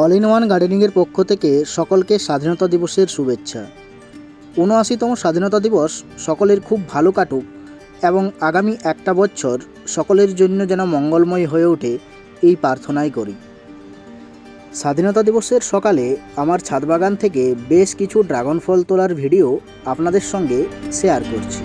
All in one গার্ডেনিংয়ের পক্ষ থেকে সকলকে স্বাধীনতা দিবসের শুভেচ্ছা। উনআশিতম স্বাধীনতা দিবস সকলের খুব ভালো কাটুক এবং আগামী একটা বছর সকলের জন্য যেন মঙ্গলময় হয়ে ওঠে এই প্রার্থনাই করি। স্বাধীনতা দিবসের সকালে আমার ছাদ বাগান থেকে বেশ কিছু ড্রাগন ফল তোলার ভিডিও আপনাদের সঙ্গে শেয়ার করছি।